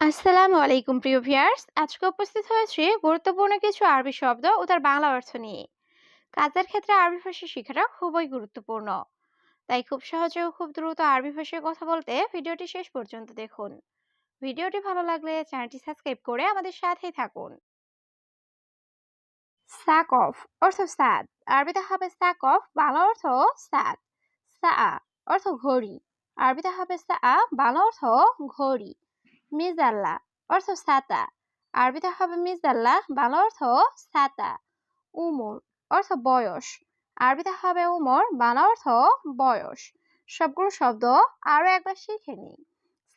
আসসালামু আলাইকুম, প্রিয় ভিউয়ার্স। আজকে উপস্থিত হয়েছে গুরুত্বপূর্ণ কিছু আরবি শব্দ ও তার বাংলা অর্থ নিয়ে। কাজের ক্ষেত্রে আরবি ভাষা শেখাটা খুবই গুরুত্বপূর্ণ। তাই খুব সহজে ও খুব দ্রুত আরবি ভাষায় কথা বলতে ভিডিওটি শেষ পর্যন্ত দেখুন। ভিডিওটি ভালো লাগলে চ্যানেলটি সাবস্ক্রাইব করে আমাদের সাথেই থাকুন। সাক অফ অর্থ সাদ। আরবিতে হবে সাক অফ, বাংলা অর্থ সাদ। সা অর্থ ঘড়ি। আরবিতে হবে সা, বাংলা অর্থ ঘড়ি। মিজাল্লা, অর্থ ছাতা আরবিতে হবে মিজাল্লা, বাংলা অর্থ ছাতা উমর, অর্থ বয়স। আরবিতে হবে উমর, বাংলা অর্থ বয়স। সবগুলো শব্দ আরও একবার শিখে নিই।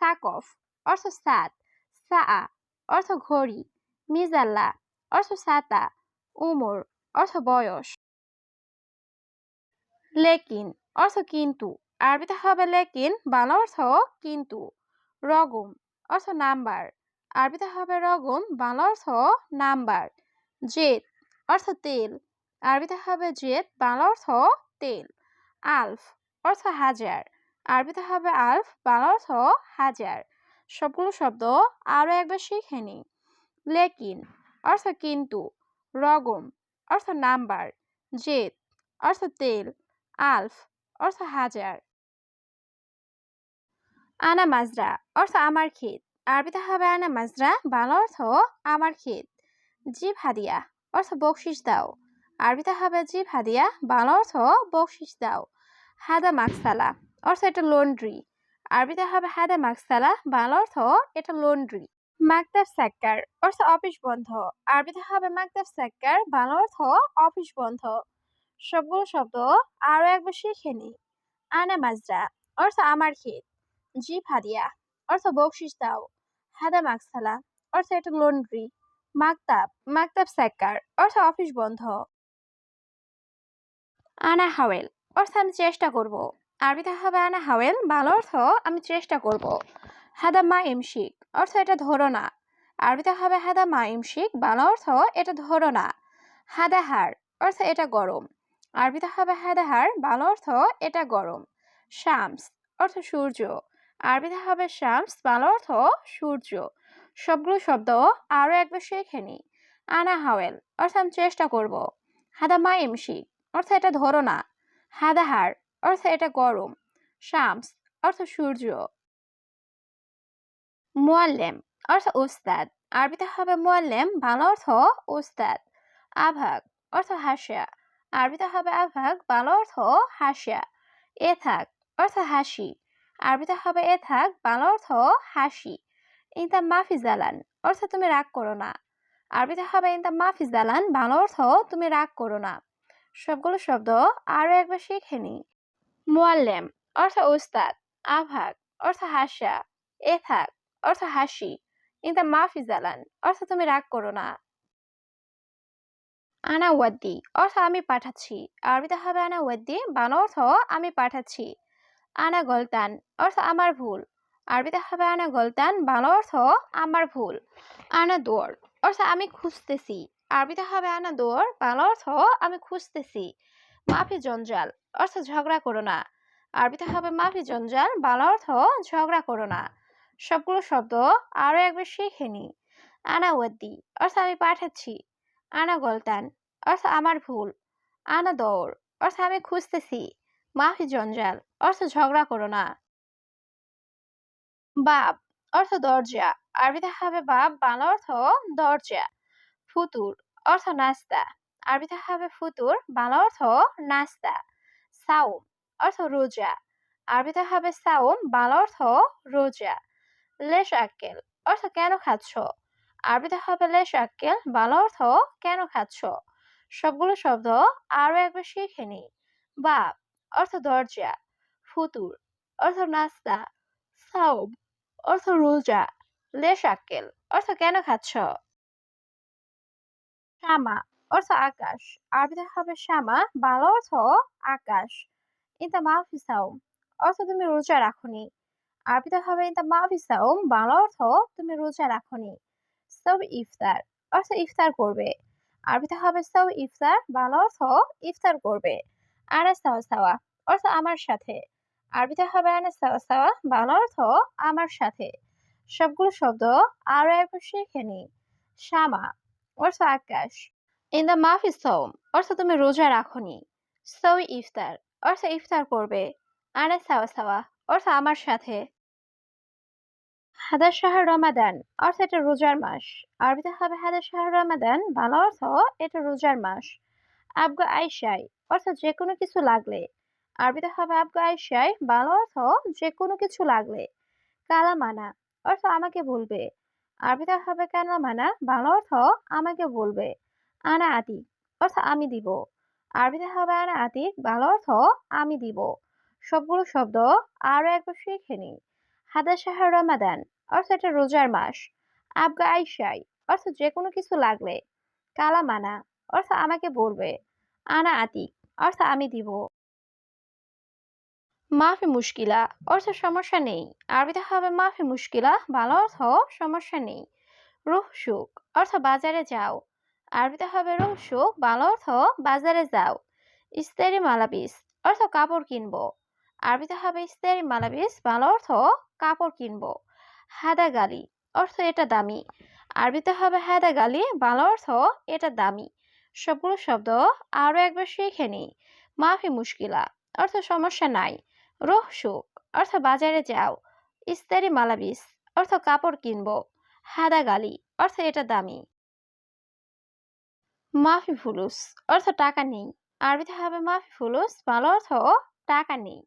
সাকফ, অর্থ সাত। সা অর্থ ঘড়ি। মিজাল্লা, অর্থ সাতা। উমর, অর্থ বয়স। লেকিন, অর্থ কিন্তু। আরবিতে হবে লেকিন, বাংলা অর্থ কিন্তু। রগম অর্থ নাম্বার। আরবিতে হবে রগম, বাংলা অর্থ নাম্বার। জেদ, অর্থ তেল। আরবিতে হবে জেদ, বাংলা অর্থ তেল। আলফ, অর্থ হাজার। আরবিতে হবে আলফ, বাংলা অর্থ হাজার। সবগুলো শব্দ আরও একবার শিখে নিই লেকিন, অর্থ কিন্তু। রগম, অর্থ নাম্বার। জেদ, অর্থ তেল। আলফ, অর্থ হাজার। আনা মাজরা, অর্থ আমার ক্ষেত। আরবিতে হবে আনা মাজরা, বাংলা অর্থ আমার ক্ষেত। জিব হাদিয়া, অর্থ বকশিস দাও। আরবিতে হবে জিব হাদিয়া, বাংলা অর্থ বকশিস দাও। হাদা মাকসালা, অর্থ এটা লন্ড্রি আরবিতে হবে হাদা মাকসালা, বাংলা অর্থ এটা লন্ড্রি মাকতাব সাক্কার, অর্থ অফিস বন্ধ। আরবিতে হবে মাকতাব সাক্কার, বাংলা অর্থ অফিস বন্ধ। সবগুলো শব্দ আরও একবার শিখে নি। আনা মাজরা, অর্থ আমার ক্ষেত। জিপ হাদিয়া, অর্থ বকশিস দাও। হাদা মাকসালা অর্থ এটা লন্ড্রি মাকতাব মাকতাব স্যাকার অর্থ অফিস বন্ধ। আনা হাওয়েল অর্থ আমি চেষ্টা করব। আরবিতে হবে আনা হাওয়েল, ভালো অর্থ আমি চেষ্টা করব। হাদা মা ইমশিক অর্থ এটা ধরো না। আরবিতে হবে হাদা মা ইমশিক, ভালো অর্থ এটা ধরো না। হাদা হার অর্থ এটা গরম। আরবিতে হবে হাদা হার, ভালো অর্থ এটা গরম। শামস অর্থ সূর্য। আরবিতে হবে শামস, বাংলা অর্থ সূর্য। সবগুলো শব্দ আরও একবার শেখে নি। আনা হাওয়েল, অর্থ আমি চেষ্টা করব। হাদা মা এমসি অর্থ এটা ধরো না। হাদা হার, অর্থ এটা গরম। শামস, অর্থ সূর্য। মোয়াল্লেম, অর্থ উস্তাদ। আরবিতে হবে মোয়াল্লেম, বাংলা অর্থ উস্তাদ। আভাগ, অর্থ হাসিয়া। আরবিতে হবে আভাগ, বাংলা অর্থ হাসিয়া। এ থাক অর্থ হাসি। আরবিতে হবে এ থাক, বাংলা অর্থ হাসি। ইনতা মাফি জালান অর্থ তুমি রাগ করো না। আরবিতে হবে ইনতা মাফি জালান বাংলা অর্থ তুমি রাগ করো না। সবগুলো শব্দ আরও একবার শিখে নি মোয়াল্লেম, অর্থ উস্তাদ আভাগ, অর্থ হাসা। এ থাক, অর্থ হাসি। ইনতা মাফি জালান অর্থ তুমি রাগ করো না। আনা ওয়াদ্দি অর্থ আমি পাঠাচ্ছি। আরবিতে হবে আনা ওয়াদ্দি বাংলা অর্থ আমি পাঠাচ্ছি। আনা গলতান, অর্থ আমার ভুল। আরবিতে হবে আনা গলতান, বাংলা অর্থ আমার ভুল। আনা দোয়ার, অর্থ আমি খুঁজতেছি। আরবিতে হবে আনা দোয়ার, বাংলা অর্থ আমি খুঁজতেছি। মাফি জঞ্জাল, অর্থ ঝগড়া করো না। আরবিতে হবে মাফি জঞ্জাল, বাংলা অর্থ ঝগড়া করো না। সবগুলো শব্দ আরও একবার শিখে নি। আনা ওয়াদ্দি, অর্থ আমি পাঠাচ্ছি। আনা গলতান, অর্থ আমার ভুল। আনা দৌড় অর্থ আমি খুঁজতেছি। মাফি জঞ্জাল অর্থ ঝগড়া করো না। বাব অর্থ দরজা, আরবিতে হবে বাব বাংলা অর্থ দরজা। ফুতুর, অর্থ নাস্তা, আরবিতে হবে ফুতুর, বাংলা অর্থ নাস্তা। সাউম, অর্থ রোজা, আরবিতে হবে সাউম, বাংলা অর্থ রোজা। লেশ আক্কেল, অর্থ কেন খাচ্ছ? আরবিতে হবে লেশ আক্কেল, বাংলা অর্থ কেন খাচ্ছ? সবগুলো শব্দ আরও একবার শিখে নি বাব অর্থ দরজা, ফুতুর, অর্থ নাস্তা সাউম অর্থ রোজা, লেশ আক্কেল, অর্থ কেন খাচ্ছ? শ্যামা, অর্থ আকাশ, আরবিতে হবে শ্যামা, বাংলা অর্থ আকাশ। ইনতা সাউম অর্থ তুমি রোজা রাখনি। আরবিতে হবে ইনতা সাউম বাংলা অর্থ তুমি রোজা রাখনি। সব ইফতার, অর্থ ইফতার করবে। আরবিতে হবে সব ইফতার, বাংলা অর্থ ইফতার করবে। আনা সাওয়া সাওয়া, অর্থ আমার সাথে। আরবিতে হবে আনা সাওয়া বাংলা অর্থ আমার সাথে। সবগুলো শব্দ আরও একবার শিখে নি শামা অর্থ আকাশ। ইন দ্য মাফি সোম অর্থ তুমি রোজা রাখনি। সৌ ইফতার, অর্থ ইফতার করবে। আনা সাওয়া সাওয়া, অর্থ আমার সাথে। হাদা শাহর রমাদান, অর্থ এটা রোজার মাস। আরবিতে হবে হাদা শাহর রমাদান, বাংলা অর্থ এটা রোজার মাস। আবগা আইসাই অর্থ যে কোনো কিছু লাগলে। আরবিতে হবে আবগা আইসাই বাংলা অর্থ যে কোনো কিছু লাগলে। কালামানা অর্থ আমাকে বলবে। আরবিতে হবে কালামানা বাংলা অর্থ আমাকে বলবে। আনা আতি, অর্থ আমি দিব। আরবিতে হবে আনা আতিক বাংলা অর্থ আমি দিব। সবগুলো শব্দ আরও একবার শিখে নি হাদা শাহর রমাদান, অর্থ এটা রোজার মাস। আবগা আইসাই অর্থ যে কোনো কিছু লাগলে। কালামানা অর্থ আমাকে বলবে। আনা আতিক অর্থ আমি দিব। মাফি মুশকিলা, অর্থ সমস্যা নেই। আরবিতে হবে মাফি মুশকিলা, ভালো অর্থ সমস্যা নেই। রুহ সুখ, অর্থ বাজারে যাও। আরবিতে হবে রুহ সুখ, ভালো অর্থ বাজারে যাও। ইস্তেরি মালাবিস, অর্থ কাপড় কিনবো। আরবিতে হবে ইস্তেরি মালাবিস, ভালো অর্থ কাপড় কিনবো। হাদা গালি, অর্থ এটা দামি। আরবিতে হবে হাদা গালি, ভালো অর্থ এটা দামি। সবগুলো শব্দ আরও একবার শিখে নি মাফি মুশকিলা, অর্থ সমস্যা নাই। রোহ সুখ, অর্থ বাজারে যাও। ইস্তারি মালাবিস, অর্থ কাপড় কিনবো। হাদা গালি, অর্থ এটা দামি। মাফি ফুলুস, অর্থ টাকা নেই। আরবিতে হবে মাফি ফুলুস, ভালো অর্থ টাকা নেই।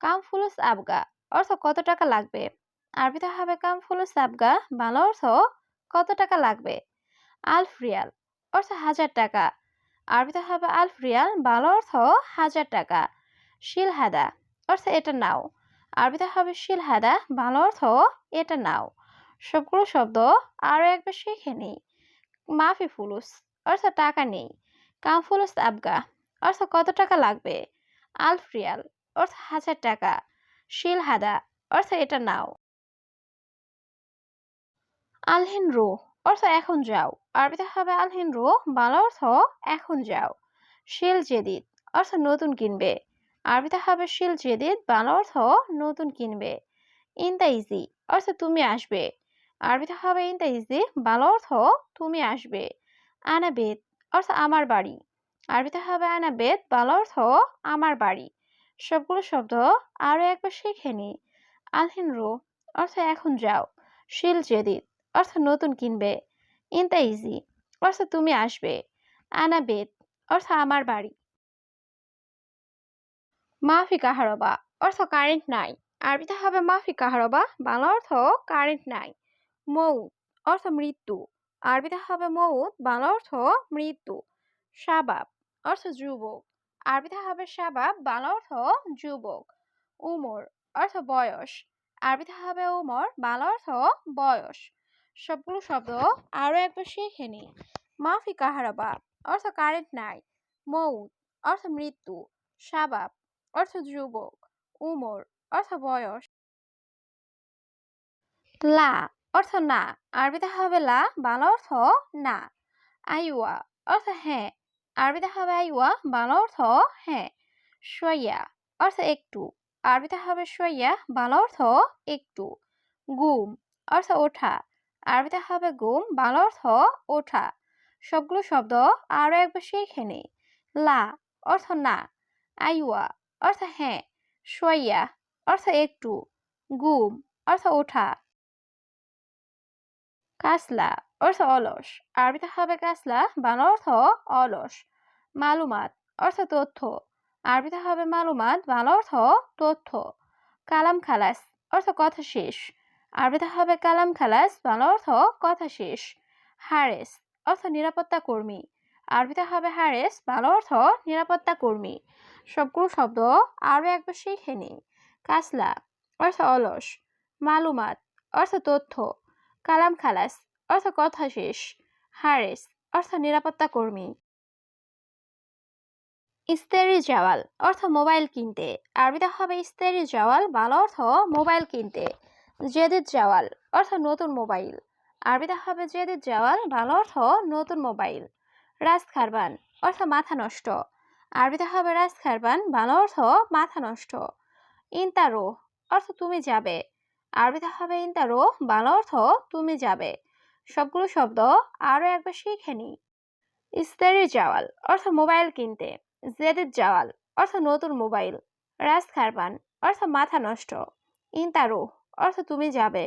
কাম ফুলুস আবগা, অর্থ কত টাকা লাগবে? আরবিতে হবে কাম ফুলুস আবগা, ভালো অর্থ কত টাকা লাগবে? আলফ রিয়াল অর্থ হাজার টাকা। আরবিতে হবে আলফ রিয়াল ভালো অর্থ হাজার টাকা। শিল হাদা অর্থ এটা নাও। আরবিতে হবে শিল হাদা ভালো অর্থ এটা নাও। সবগুলো শব্দ আরও একবার শিখে নিই। মাফি ফুলুস, অর্থ টাকা নেই। কাম ফুলুস আবগা, অর্থ কত টাকা লাগবে? আলফ রিয়াল, অর্থ হাজার টাকা। শিল হাদা অর্থ এটা নাও। আলহিন রো অর্থ এখন যাও। আরবিতে হবে আলহিন রো ভালো অর্থ, এখন যাও। শিল জেদিদ, অর্থ নতুন কিনবে। আরবিতে হবে শিল জেদিদ, বাংলা অর্থ, নতুন কিনবে। ইনতা ইজি, অর্থ তুমি আসবে। আরবিতে হবে ইনতা ইজি, বাংলা অর্থ, তুমি আসবে। আনা বেদ অর্থ আমার বাড়ি। আরবিতে হবে আনা বেদ বাংলা অর্থ, আমার বাড়ি। সবগুলো শব্দ আরও একবার শিখে নি। আলহিন রো অর্থ এখন যাও। শিল জেদিদ, অর্থ নতুন কিনবে। ইনতা ইজি অর্থ তুমি আসবে আনা বেদ অর্থ আমার বাড়ি মাফি কাহারবা অর্থ কারেন্ট নাই আরবিতে হবে মাফি কাহারবা বাংলা অর্থ কারেন্ট নাই মৌত অর্থ মৃত্যু আরবিতে হবে মৌত বাংলা অর্থ মৃত্যু শাবাব অর্থ যুবক আরবিতে হবে শাবাব বাংলা অর্থ যুবক উমর অর্থ বয়স আরবিতে হবে উমর বাংলা অর্থ বয়স সবগুলো শব্দ আরও একবার শিখে নি মাফি কাহারাবা অর্থ কারেন্ট নাই। মৌত, অর্থ মৃত্যু। শাবাব, অর্থ যুবক। উমর, অর্থ বয়স। লা, অর্থ না। আরবিতে হবে লা, বাংলা অর্থ না। আইওয়া অর্থ হ্যাঁ। আরবিতে হবে আইওয়া বাংলা অর্থ হ্যাঁ। সইয়া অর্থ একটু। আরবিতে হবে সইয়া বাংলা অর্থ একটু। গুম, অর্থ ওঠা। আরবিতে হবে গুম, বাংলা অর্থ ওঠা। সবগুলো শব্দ আরও একবার শিখে নেই। লা অর্থ না, আইওয়া অর্থ হ্যাঁ সোয়া অর্থ একটু, গুম অর্থ ওঠা। কাসলা অর্থ অলস, আরবিতে হবে কাসলা, বাংলা অর্থ অলস। মালুমাত অর্থ তথ্য, আরবিতে হবে মালুমাত, বাংলা অর্থ তথ্য। কালাম খালাস অর্থ কথা শেষ। আরবিতে হবে কালাম খালাস বাংলা অর্থ কথা শেষ। হারেস অর্থ নিরাপত্তা কর্মী। আরবিতে হবে হারেস বাংলা অর্থ নিরাপত্তা কর্মী। সবগুলো শব্দ আরও একবার শিখে নিই। কাসলা অর্থ অলস। মালুমাত অর্থ তথ্য। কালাম খালাস অর্থ কথা শেষ। হারেস অর্থ নিরাপত্তা কর্মী। ইস্তেরি জাওয়াল অর্থ মোবাইল কিনতে। আরবিতে হবে ইস্তেরি জাওয়াল ভালো অর্থ মোবাইল কিনতে। জেদিদ জাওয়াল, অর্থ নতুন মোবাইল। আরবিতে হবে জেদিদ জাওয়াল, ভালো অর্থ নতুন মোবাইল। রাজ খারবান, অর্থ মাথা নষ্ট। আরবিতে হবে রাজ খারবান, ভালো অর্থ মাথা নষ্ট। ইনতারো অর্থ তুমি যাবে। আরবিতে হবে ইন্তারো বাংলা অর্থ তুমি যাবে। সবগুলো শব্দ আরও একবার শিখে নি ইস্তারি জাওয়াল, অর্থ মোবাইল কিনতে। জেদিদ জাওয়াল, অর্থ নতুন মোবাইল। রাজ খারবান, অর্থ মাথা নষ্ট। ইন্তারো অর্থ তুমি যাবে